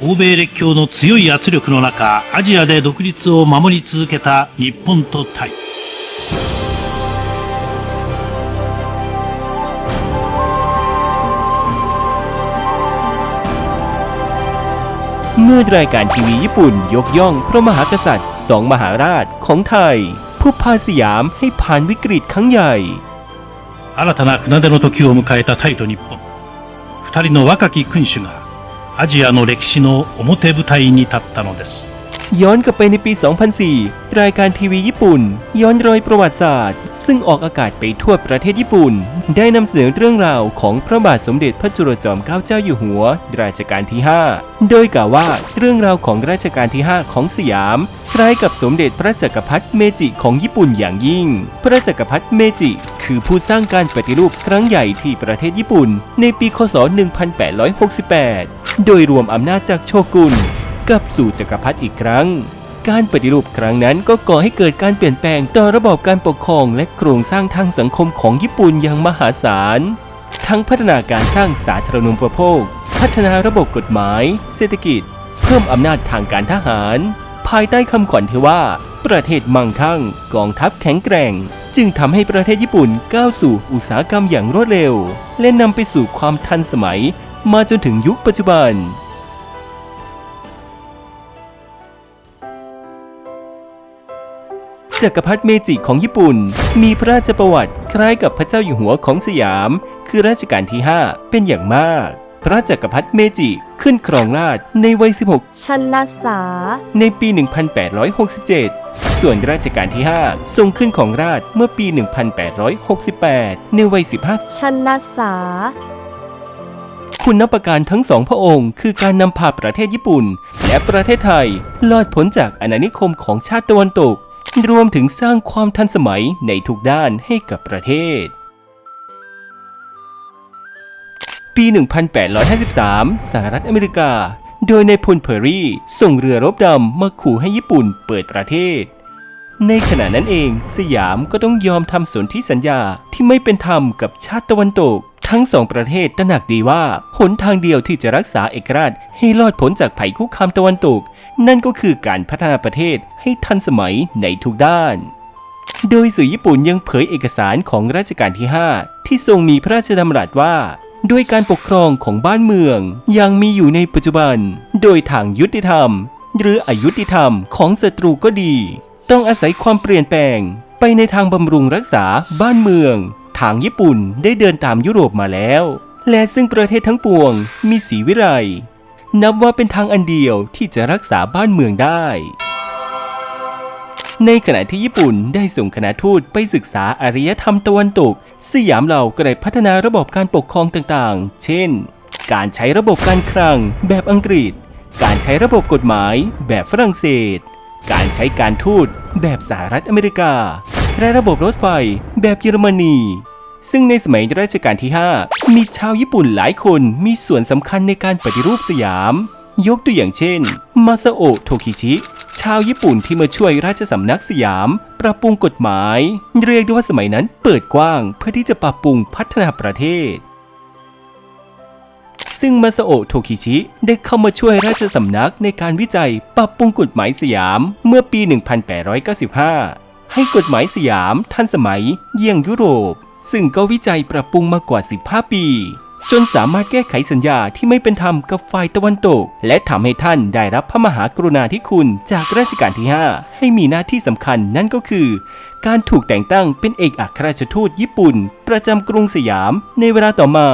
欧米列強の強い圧力の中、アジアで独立を守り続けた日本とタイ。 เมื่อรายการทีวีญี่ปุ่นยกย่องพระมหากษัตริย์สองมหาราชของไทย ผู้พาสยามให้ผ่านวิกฤตครั้งใหญ่ 新たな船出の時を迎えたタイと日本。二人の若き君主が、 アジアの歴史の表舞台に立ったのです。 ย้อนกลับไปในปี 2004 รายการทีวีญี่ปุ่น ย้อนรอยประวัติศาสตร์ ซึ่งออกอากาศไปทั่วประเทศญี่ปุ่น ได้นำเสนอเรื่องราวของพระบาทสมเด็จพระจุลจอมเกล้าเจ้าอยู่หัว รัชกาลที่ 5 โดยกล่าวว่าเรื่องราวของรัชกาลที่ 5 ของสยาม คล้ายกับสมเด็จพระจักรพรรดิเมจิของญี่ปุ่นอย่างยิ่ง พระจักรพรรดิเมจิ คือผู้สร้างการปฏิรูปครั้งใหญ่ที่ประเทศญี่ปุ่น ในปีคศ 1868 โดยรวมอำนาจจากโชกุนกลับสู่จักรพรรดิอีกครั้ง การปฏิรูปครั้งนั้นก็ก่อให้เกิดการเปลี่ยนแปลงต่อระบบการปกครองและโครงสร้างทางสังคมของญี่ปุ่นอย่างมหาศาล ทั้งพัฒนาการสร้างสาธารณูปโภค พัฒนาระบบกฎหมาย เศรษฐกิจ เพิ่มอำนาจทางการทหาร ภายใต้คำขวัญที่ว่า ประเทศมั่งคั่ง กองทัพแข็งแกร่ง จึงทำให้ประเทศญี่ปุ่นก้าวสู่อุตสาหกรรมอย่างรวดเร็ว และนำไปสู่ความทันสมัย มาจนถึงยุคปัจจุบัน จักรพรรดิเมจิของญี่ปุ่น มีพระราชประวัติคล้ายกับพระเจ้าอยู่หัวของสยาม คือรัชกาลที่ 5 เป็นอย่างมากพระจักรพรรดิเมจิขึ้นครองราชย์ในวัยชนะสา16ในปี 1867 ส่วนรัชกาลที่ 5 ทรงขึ้นของราชย์เมื่อปี 1868 ในวัย 15ชนะสา คุณนับประการทั้งสองพระองค์ คือการนำพาประเทศญี่ปุ่น และประเทศไทยรอดพ้นจากอาณานิคมของชาติตะวันตก รวมถึงสร้างความทันสมัยในทุกด้านให้กับประเทศ ปี 1853 สหรัฐอเมริกา โดยในพลเพอร์รี่ ส่งเรือรบดำมาขู่ให้ญี่ปุ่นเปิดประเทศในขณะนั้นเอง สยามก็ต้องยอมทำสนธิสัญญาที่ไม่เป็นธรรมกับชาติตะวันตก ทั้งสองประเทศตระหนักดีว่าหนทางเดียวที่จะรักษาเอกราชให้รอดพ้นจากภัยคุกคามตะวันตก นั่นก็คือการพัฒนาประเทศให้ทันสมัยในทุกด้าน โดยสื่อญี่ปุ่นยังเผยเอกสารของรัชกาลที่ 5 ที่ทรงมีพระราชดำรัสว่าด้วยการปกครองของบ้านเมือง ยังมีอยู่ในปัจจุบัน โดยทางยุติธรรม หรืออายุติธรรมของศัตรูก็ดี ต้องอาศัยความเปลี่ยนแปลง ไปในทางบำรุงรักษาบ้านเมือง ทางญี่ปุ่นได้เดินตามยุโรปมาแล้ว และซึ่งประเทศทั้งปวงมีสีวิไลนับว่าเป็นทางอันเดียวที่จะรักษาบ้านเมืองได้ ในขณะที่ญี่ปุ่นได้ส่งคณะทูตไปศึกษาอารยธรรมตะวันตก สยามเราก็ได้พัฒนาระบบการปกครองต่างๆ เช่น การใช้ระบบการคลังแบบอังกฤษ การใช้ระบบกฎหมายแบบฝรั่งเศส การใช้การทูตแบบสหรัฐอเมริกา และระบบรถไฟ แบบเยอรมนี ซึ่งในสมัยรัชกาลที่ 5 มีชาวญี่ปุ่นหลายคนมีส่วนสำคัญในการปฏิรูปสยาม ยกตัวอย่างเช่น มาซาโอะโทคิชิ ชาวญี่ปุ่นที่มาช่วยราชสำนักสยาม ปรับปรุงกฎหมาย เรียกได้ว่าสมัยนั้นเปิดกว้างเพื่อที่จะปรับปรุงพัฒนาประเทศซึ่งมาซาโอะโทคิชิ ได้เข้ามาช่วยราชสำนักในการวิจัยปรับปรุงกฎหมายสยามเมื่อปี 1895 ให้กฎหมายสยามทันสมัยเยี่ยงยุโรป ซึ่งก็วิจัยปรับปรุงมากว่า 15 ปี จนสามารถแก้ไขสัญญาที่ไม่เป็นธรรมกับฝ่ายตะวันตก และทำให้ท่านได้รับพระมหากรุณาธิคุณจากรัชกาลที่ 5 ให้มีหน้าที่สำคัญนั่นก็คือ การถูกแต่งตั้งเป็นเอกอัครราชทูตญี่ปุ่น ประจำกรุงสยามในเวลาต่อมา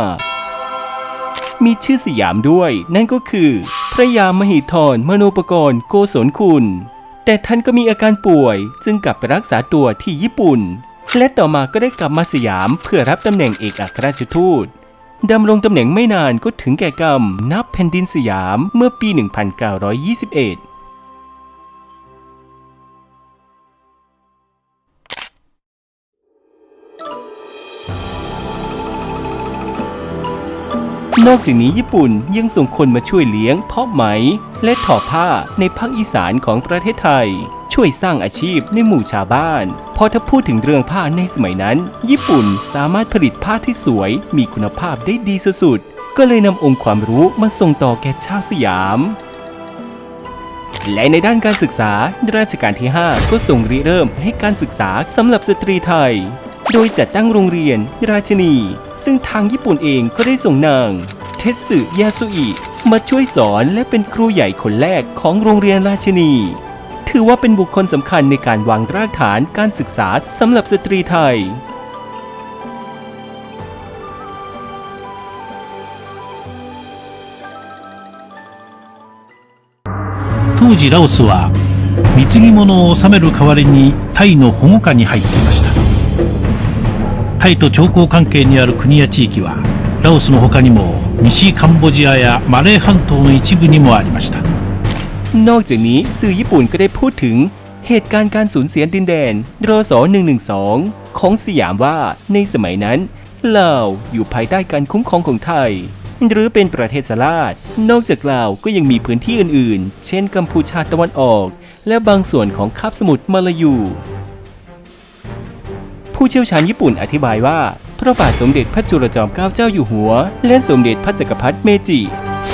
มีชื่อสยามด้วย นั่นก็คือ พระยามหิธรมโนปกรณ์โกศลคุณ แต่ท่านก็มีอาการป่วย จึงกลับไปรักษาตัวที่ญี่ปุ่น และต่อมาก็ได้กลับมาสยามเพื่อรับตำแหน่งเอกอัครราชทูตดำรงตำแหน่งไม่นานก็ถึงแก่กรรม นับแผ่นดินสยามเมื่อปี 1921 นอกจากนี้ญี่ปุ่นยังส่งคนมาช่วยเลี้ยงเพาะไหม และทอผ้าในภาคอีสานของประเทศไทย ช่วยสร้างอาชีพในหมู่ชาวบ้านพราะถ้าพูดถึงเรื่องผ้าในสมัยนั้น ญี่ปุ่นสามารถผลิตผ้าที่สวยมีคุณภาพได้ดีสุดๆ ก็เลยนำองค์ความรู้มาส่งต่อแก่ชาวสยามและในด้านการศึกษารัชกาลที่ 5 ก็ทรงริเริ่มให้การศึกษาสำหรับสตรีไทย โดยจัดตั้งโรงเรียน ราชนี ซึ่งทางญี่ปุ่นเองก็ได้ส่งนาง เทสึยาสุอิ มาช่วยสอนและเป็นครูใหญ่คนแรกของโรงเรียนราชินี ถือว่าเป็นบุคคลสำคัญในการวางรากฐานการศึกษาสำหรับสตรีไทย 当時ラオスは貢ぎ物を納める代わりにタイの保護下に入っていました タイと徴候関係にある国や地域はラオスの他にも西カンボジアやマレー半島の一部にもありました นอกจากนี้สื่อญี่ปุ่นก็ได้พูดถึงเหตุการณ์การสูญเสียดินแดน รศ 112 ของสยามว่าในสมัยนั้นลาวอยู่ภายใต้การคุ้มครองของไทย หรือเป็นประเทศสลาด นอกจากลาวก็ยังมีพื้นที่อื่นๆ เช่นกัมพูชาตะวันออก และบางส่วนของคาบสมุทรมาลายู ผู้เชี่ยวชาญญี่ปุ่นอธิบายว่า พระบาทสมเด็จพระจุลจอมเกล้าเจ้าอยู่หัว และสมเด็จพระจักรพรรดิเมจิ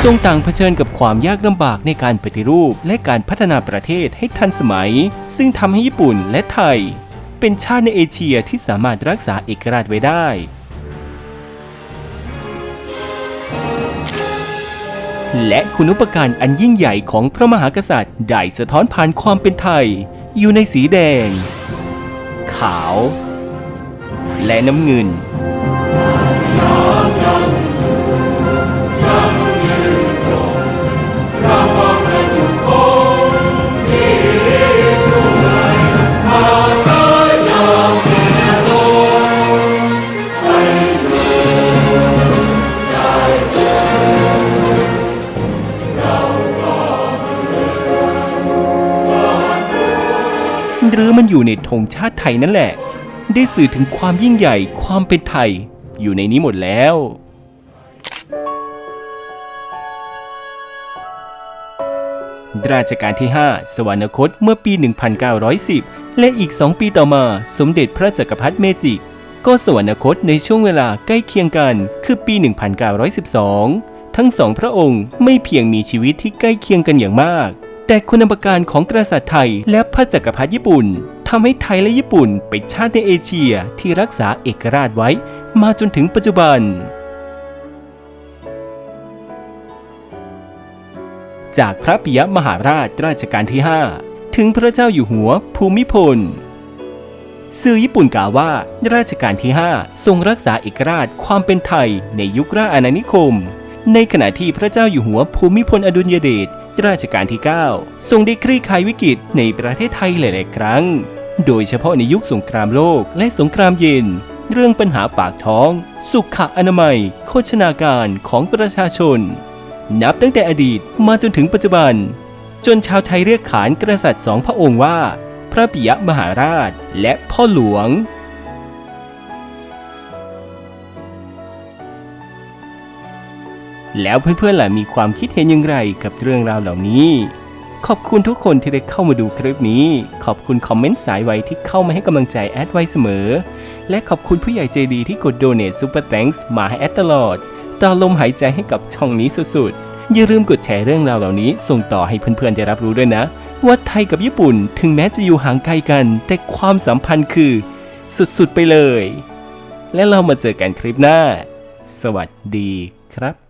ทรงต่างเผชิญกับความยากลำบากในการปฏิรูปและการพัฒนาประเทศให้ทันสมัย ซึ่งทำให้ญี่ปุ่นและไทย เป็นชาติในเอเชียที่สามารถรักษาเอกราชไว้ได้และคุณุปการอันยิ่งใหญ่ของพระมหากษัตริย์ ได้สะท้อนผ่านความเป็นไทย อยู่ในสีแดง ขาว และน้ำเงินหรือมันอยู่ในธงชาติไทยนั่นแหละ ได้สื่อถึงความยิ่งใหญ่ความเป็นไทย อยู่ในนี้หมดแล้ว ราชการที่ 5 สวรรคตเมื่อปี 1910 และอีก 2 ปีต่อมา สมเด็จพระจักรพรรดิเมจิก็สวรรคตในช่วงเวลาใกล้เคียงกัน คือปี 1912 ทั้งสองพระองค์ไม่เพียงมีชีวิตที่ใกล้เคียงกันอย่างมาก แต่คุณบการของกษัตริย์ไทยและพระจักรพรรดิญี่ปุ่น ทำให้ไทยและญี่ปุ่นเป็นชาติในเอเชียที่รักษาเอกราชไว้มาจนถึงปัจจุบัน จากพระปิยมหาราชราชการที่ 5 ถึงพระเจ้าอยู่หัวภูมิพลสื่อญี่ปุ่นกล่าวว่า ราชการที่ 5 ทรงรักษาเอกราชความเป็นไทยในยุคราชอาณานิคม ในขณะที่พระเจ้าอยู่หัวภูมิพลอดุลยเดชราชการที่ 9 ทรงได้คลี่คลายวิกฤตในประเทศไทยหลาย ๆ ครั้ง โดยเฉพาะในยุคสงครามโลกและสงครามเย็น เรื่องปัญหาปากท้อง สุขอนามัย โภชนาการของประชาชน นับตั้งแต่อดีตมาจนถึงปัจจุบัน จนชาวไทยเรียกขานกษัตริย์สองพระองค์ว่า พระปิยมหาราชและพ่อหลวงแล้วเพื่อนๆล่ะมีความคิดเห็นอย่างไรกับเรื่องราวเหล่านี้ ขอบคุณทุกคนที่ได้เข้ามาดูคลิปนี้ ขอบคุณคอมเมนต์สายไวที่เข้ามาให้กำลังใจแอดไว้เสมอ และขอบคุณผู้ใหญ่ใจดีที่กดโดเน t ซูเปอร์แ n ง s มาให้แอดตลอด ต่อลมหายใจให้กับช่องนี้สุดๆ อย่าลืมกดแชร์เรื่องราวเหล่านี้ ส่งต่อให้เพื่อนๆได้รับรู้ด้วยนะ ว่าไทยกับญี่ปุ่นถึงแม้จะอยู่ห่างไกลกัน แต่ความสัมพันธ์คือ สุดๆไปเลย และเรามาเจอกันคลิปหน้า สวัสดีครับ